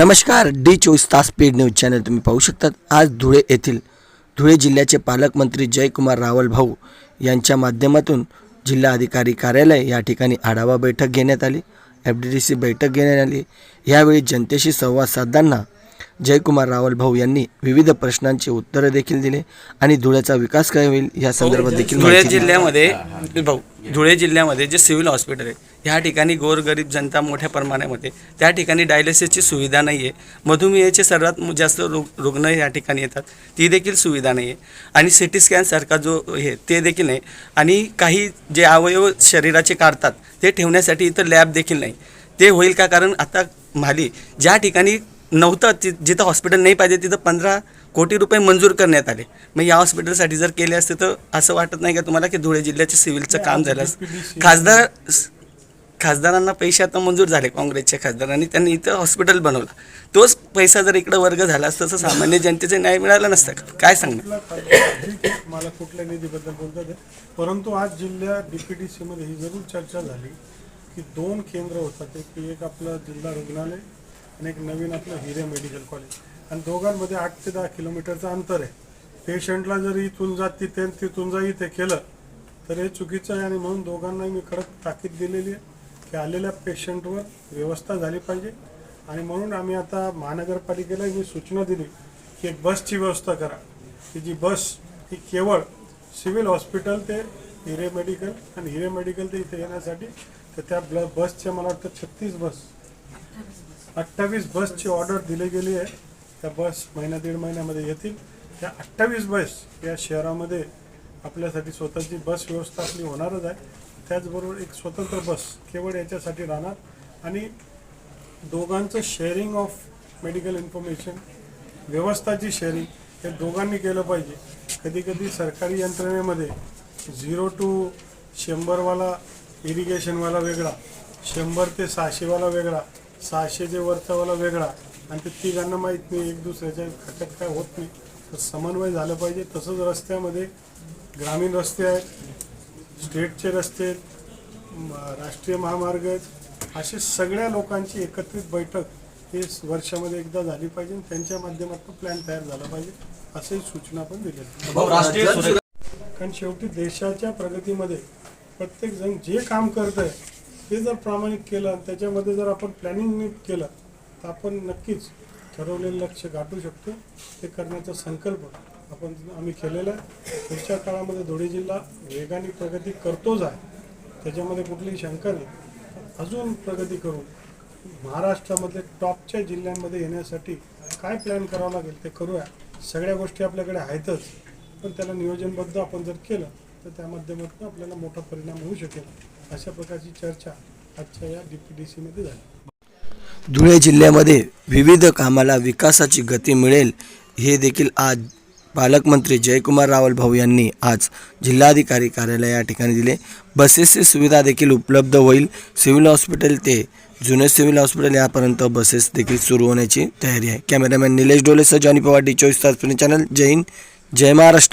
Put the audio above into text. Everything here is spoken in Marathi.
नमस्कार डी चोवीस तास पेड न्यूज चॅनल तुम्ही पाहू शकतात. आज धुळे येथील धुळे जिल्ह्याचे पालकमंत्री जयकुमार रावल भाऊ यांच्या माध्यमातून जिल्हा अधिकारी कार्यालय या ठिकाणी आढावा बैठक घेण्यात आली. एफ डी डी सी बैठक घेण्यात आली. यावेळी जनतेशी संवाद साधताना जयकुमार रावल भाऊ यांनी विविध प्रश्नांची उत्तरं देखील दिले आणि धुळ्याचा विकास काय होईल या संदर्भात देखील धुळे. जिल्ह्यामध्ये भाऊ धुळे जिल्ह्यामध्ये जे सिव्हिल हॉस्पिटल आहे ह्या ठिकाणी गोरगरीब जनता मोठ्या प्रमाणामध्ये त्या ठिकाणी डायलिसिसची सुविधा नाही आहे मधुमेहाचे सर्वात जास्त रुग रुग्ण या ठिकाणी येतात. ती देखील सुविधा नाही आहे आणि सी टी स्कॅनसारखा जो हे ते देखील नाही. आणि काही जे अवयव शरीराचे काढतात ते ठेवण्यासाठी इथं लॅब देखील नाही. ते होईल का? कारण आता म्हाली ज्या ठिकाणी नव्हतं ति जिथं हॉस्पिटल नाही पाहिजे तिथं पंधरा कोटी रुपये मंजूर करण्यात आले. मग या हॉस्पिटलसाठी जर केले असते तर असं वाटत नाही का तुम्हाला की धुळे जिल्ह्याचे सिव्हिलचं काम झालं असतं? खासदार खासदारांना पैसे आता मंजूर झाले काँग्रेसच्या खासदारांनी त्यांनी इथं हॉस्पिटल बनवलं. तोच पैसा जर इकडं वर्ग झाला असता तर सामान्य जनतेचे न्याय मिळाला नसता का? काय सांगणार? मला कुठल्या निधीबद्दल बोलतात परंतु आज जिल्ह्यात डीपीडीसी मध्ये ही जरूर चर्चा झाली की दोन केंद्र होतात. एक एक आपलं जिल्हा रुग्णालय आणि एक नवीन आपलं हिरे मेडिकल कॉलेज. आणि दोघांमध्ये आठ ते दहा किलोमीटरचं अंतर आहे. पेशंटला जर इथून जा तिथे तिथून जा इथे केलं तर हे चुकीचं आहे आणि म्हणून दोघांनाही मी कडक ताकीद दिलेली आहे. की आलेल्या पेशंटवर व्यवस्था झाली पाहिजे. आणि म्हणून आम्ही आता महानगरपालिकेला जी सूचना दिली की एक बसची व्यवस्था करा. की जी बस ही केवळ सिव्हिल हॉस्पिटल ते हिरे मेडिकल आणि हिरे मेडिकल ते इथे येण्यासाठी तर त्या ब्ल बसच्या मला वाटतं छत्तीस बस अठ्ठावीस बसची ऑर्डर दिली गेली आहे. त्या बस महिना दीड महिन्यामध्ये येतील. त्या अठ्ठावीस बस या शहरामध्ये आपल्यासाठी स्वतःची बस व्यवस्था आपली होणारच आहे. त्याचबरोबर एक स्वतंत्र बस केवळ याच्यासाठी राहणार. आणि दोघांचं शेअरिंग ऑफ मेडिकल इन्फॉर्मेशन व्यवस्थाची शेअरिंग हे दोघांनी केलं पाहिजे. कधी कधी सरकारी यंत्रणेमध्ये झिरो टू शंभरवाला इरिगेशनवाला वेगळा शंभर ते सहाशेवाला वेगळा सहाशे जे वरचावाला वेगळा आणि ते तिघांना माहीत नाही एक दुसऱ्याच्या खात्यात काय होत नाही. तर समन्वय झालं पाहिजे. तसंच रस्त्यामध्ये ग्रामीण रस्ते आहेत स्टेटचे रस्ते राष्ट्रीय महामार्ग आहेत असे सगळ्या लोकांची एकत्रित बैठक हे वर्षामध्ये एकदा झाली पाहिजे आणि त्यांच्या माध्यमातून प्लॅन तयार झाला पाहिजे असेही सूचना पण दिल्या कारण शेवटी देशाच्या प्रगतीमध्ये प्रत्येक जण जे काम करत आहे ते जर प्रामाणिक केलं आणि त्याच्यामध्ये जर आपण प्लॅनिंग नीट केलं तर आपण नक्कीच ठरवलेलं लक्ष गाठू शकतो. ते करण्याचा संकल्प आपण आम्ही केलेलं आहे पुढच्या काळामध्ये धुळे जिल्हा वेगाने प्रगती करतोच आहे. त्याच्यामध्ये कुठलीही शंका नाही. अजून प्रगती करून महाराष्ट्रामधले टॉपच्या जिल्ह्यांमध्ये येण्यासाठी काय प्लॅन करावं लागेल ते करूया. सगळ्या गोष्टी आपल्याकडे आहेतच. पण त्याला नियोजनबद्ध आपण जर केलं तर त्या माध्यमातून आपल्याला मोठा परिणाम होऊ शकेल. अशा प्रकारची चर्चा आजच्या या डी पी डी सीमध्ये झाली. धुळे जिल्ह्यामध्ये विविध कामाला विकासाची गती मिळेल हे देखील आज पालकमंत्री जयकुमार रावल भाऊ यांनी आज जिल्हाधिकारी कार्यालय या ठिकाणी दिले. बसेसची सुविधा देखील उपलब्ध होईल. सिव्हिल हॉस्पिटल ते जुने सिव्हिल हॉस्पिटल यापर्यंत बसेस देखील सुरू होण्याची तयारी आहे. कॅमेरामॅन निलेश डोलेसह जॉनी पवार डी चोवीस तास चॅनल. जय हिंद. जय महाराष्ट्र.